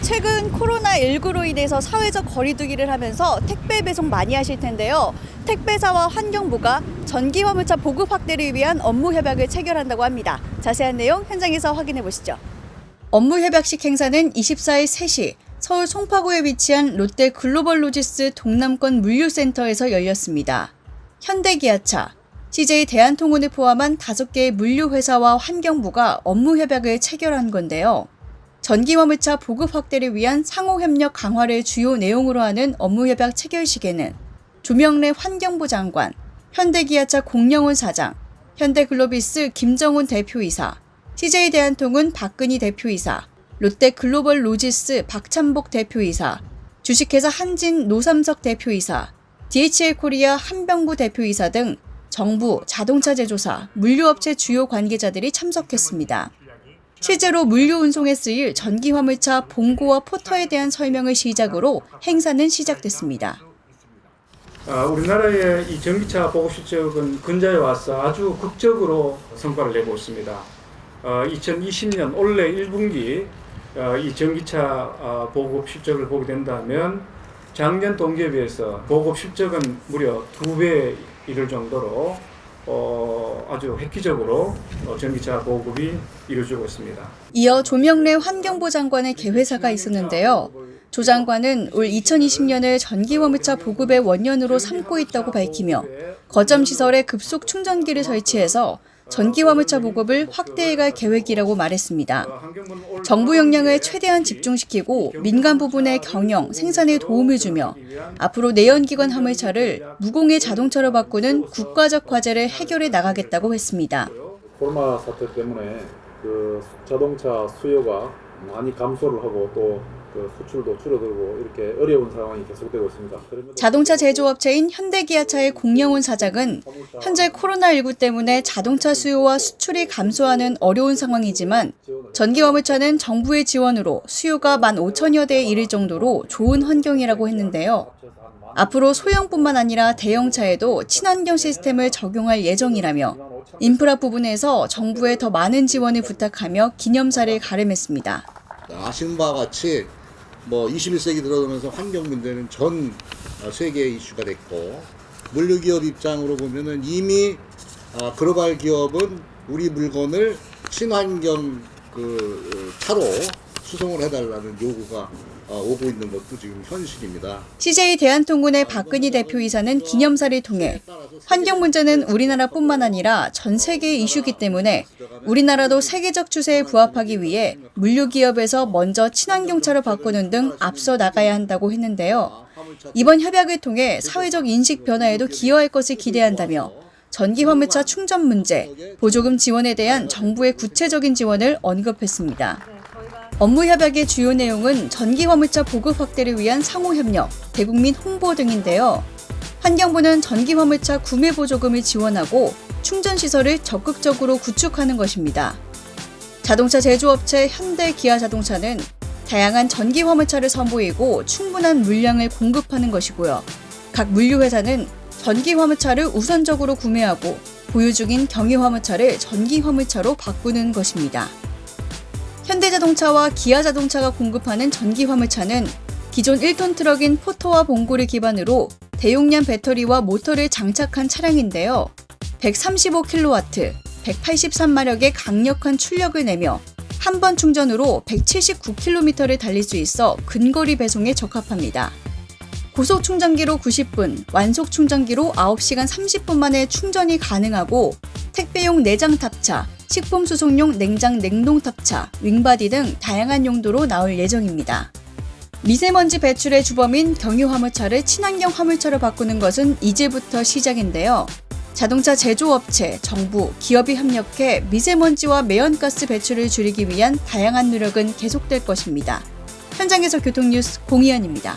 최근 코로나19로 인해서 사회적 거리두기를 하면서 택배 배송 많이 하실 텐데요. 택배사와 환경부가 전기 화물차 보급 확대를 위한 업무 협약을 체결한다고 합니다. 자세한 내용 현장에서 확인해 보시죠. 업무 협약식 행사는 24일 3시 서울 송파구에 위치한 롯데 글로벌 로지스 동남권 물류센터에서 열렸습니다. 현대기아차, CJ 대한통운을 포함한 5개의 물류회사와 환경부가 업무 협약을 체결한 건데요. 전기화물차 보급 확대를 위한 상호협력 강화를 주요 내용으로 하는 업무협약 체결식에는 조명래 환경부 장관, 현대기아차 공영훈 사장, 현대글로비스 김정훈 대표이사, CJ대한통운 박근희 대표이사, 롯데글로벌 로지스 박찬복 대표이사, 주식회사 한진 노삼석 대표이사, DHL 코리아 한병구 대표이사 등 정부, 자동차 제조사, 물류업체 주요 관계자들이 참석했습니다. 실제로 물류 운송에 쓰일 전기 화물차 봉고와 포터에 대한 설명을 시작으로 행사는 시작됐습니다. 아, 우리나라의 이 전기차 보급 실적은 근자에 와서 아주 극적으로 성과를 내고 있습니다. 어, 2020년 올해 1분기 어, 이 전기차 어, 보급 실적을 보게 된다면 작년 동기에 비해서 보급 실적은 무려 두배 이를 정도로 어, 아주 획기적으로 어, 전기차 보급이 이루어지고 있습니다. 이어 조명래 환경부 장관의 개회사가 있었는데요. 조 장관은 올 2020년을 전기 화물차 보급의 원년으로 삼고 있다고 밝히며 거점 시설에 급속 충전기를 설치해서 전기 화물차 보급을 확대해갈 계획이라고 말했습니다. 정부 역량을 최대한 집중시키고 민간 부분의 경영, 생산에 도움을 주며 앞으로 내연기관 화물차를 무공해 자동차로 바꾸는 국가적 과제를 해결해 나가겠다고 했습니다. 코로나 사태 때문에 그 자동차 수요가 많이 감소를 하고 또 그 수출도 줄어들고 이렇게 어려운 상황이 계속되고 있습니다. 자동차 제조업체인 현대기아차의 공영훈 사장은 현재 코로나19 때문에 자동차 수요와 수출이 감소하는 어려운 상황이지만 전기 화물차는 정부의 지원으로 수요가 15,000여 대에 이를 정도로 좋은 환경이라고 했는데요. 앞으로 소형뿐만 아니라 대형차에도 친환경 시스템을 적용할 예정이라며 인프라 부분에서 정부에 더 많은 지원을 부탁하며 기념사를 가름했습니다. 아시는 바와 같이 뭐 21세기 들어오면서 환경 문제는 전 세계 이슈가 됐고 물류 기업 입장으로 보면은 이미 아, 글로벌 기업은 우리 물건을 친환경 그 차로 수송을 해달라는 요구가 어, 오고 있는 것도 지금 현실입니다. CJ 대한통운의 박근희 대표이사는 기념사를 통해 환경 문제는 우리나라뿐만 아니라 전 세계의 이슈기 때문에 우리나라도 세계적 추세에 부합하기 위해 물류 기업에서 먼저 친환경차로 바꾸는 등 앞서 나가야 한다고 했는데요. 이번 협약을 통해 사회적 인식 변화에도 기여할 것을 기대한다며 전기 화물차 충전 문제, 보조금 지원에 대한 정부의 구체적인 지원을 언급했습니다. 업무 협약의 주요 내용은 전기 화물차 보급 확대를 위한 상호 협력, 대국민 홍보 등인데요. 환경부는 전기 화물차 구매 보조금을 지원하고 충전 시설을 적극적으로 구축하는 것입니다. 자동차 제조업체 현대 기아 자동차는 다양한 전기 화물차를 선보이고 충분한 물량을 공급하는 것이고요. 각 물류 회사는 전기 화물차를 우선적으로 구매하고 보유 중인 경유 화물차를 전기 화물차로 바꾸는 것입니다. 현대자동차와 기아자동차가 공급하는 전기 화물차는 기존 1톤 트럭인 포터와 봉고를 기반으로 대용량 배터리와 모터를 장착한 차량인데요. 135kW, 183마력의 강력한 출력을 내며 한 번 충전으로 179km를 달릴 수 있어 근거리 배송에 적합합니다. 고속 충전기로 90분, 완속 충전기로 9시간 30분 만에 충전이 가능하고 택배용 내장 탑차, 식품 수송용 냉장 냉동 탑차, 윙바디 등 다양한 용도로 나올 예정입니다. 미세먼지 배출의 주범인 경유 화물차를 친환경 화물차로 바꾸는 것은 이제부터 시작인데요. 자동차 제조업체, 정부, 기업이 협력해 미세먼지와 매연가스 배출을 줄이기 위한 다양한 노력은 계속될 것입니다. 현장에서 교통뉴스 공희연입니다.